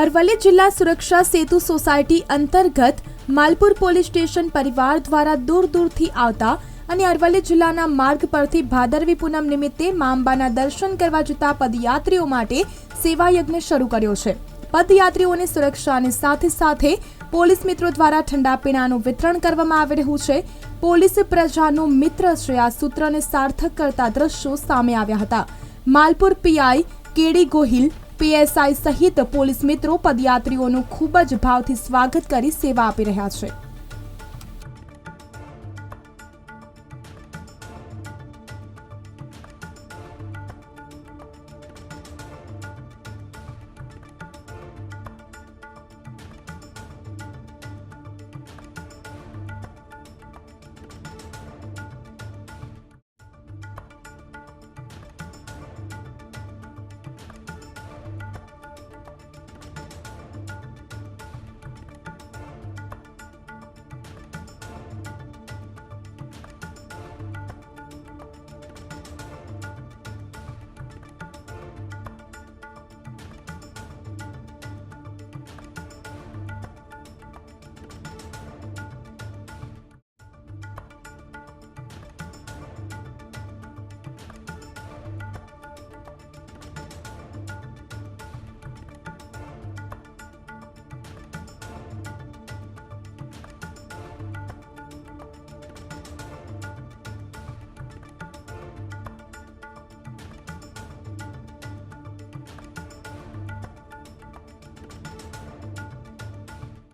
અરવલ્લી જિલ્લા સુરક્ષા સેતુ સોસાયટી અંતર્ગત માલપુર પોલીસ સ્ટેશન પરિવાર દ્વારા દૂર દૂરથી આવતા અને અરવલ્લી જિલ્લાના માર્ગ પરથી ભાદરવી પૂનમ નિમિત્તે મા અંબાના દર્શન કરવા જતા પદયાત્રીઓ માટે સેવા યજ્ઞ શરૂ કર્યો છે. પદયાત્રીઓને સુરક્ષાની સાથે સાથે પોલીસ મિત્રો દ્વારા ઠંડા પીણાનું વિતરણ કરવામાં આવી રહ્યું છે. પોલીસ પ્રજાનું મિત્ર છે આ સૂત્રને સાર્થક કરતા દ્રશ્યો સામે આવ્યા હતા. Malpur PI KD Gohil PSI સહિત પોલીસ મિત્રો પદયાત્રીઓનું ખૂબ જ ભાવથી સ્વાગત કરી સેવા આપી રહ્યા છે.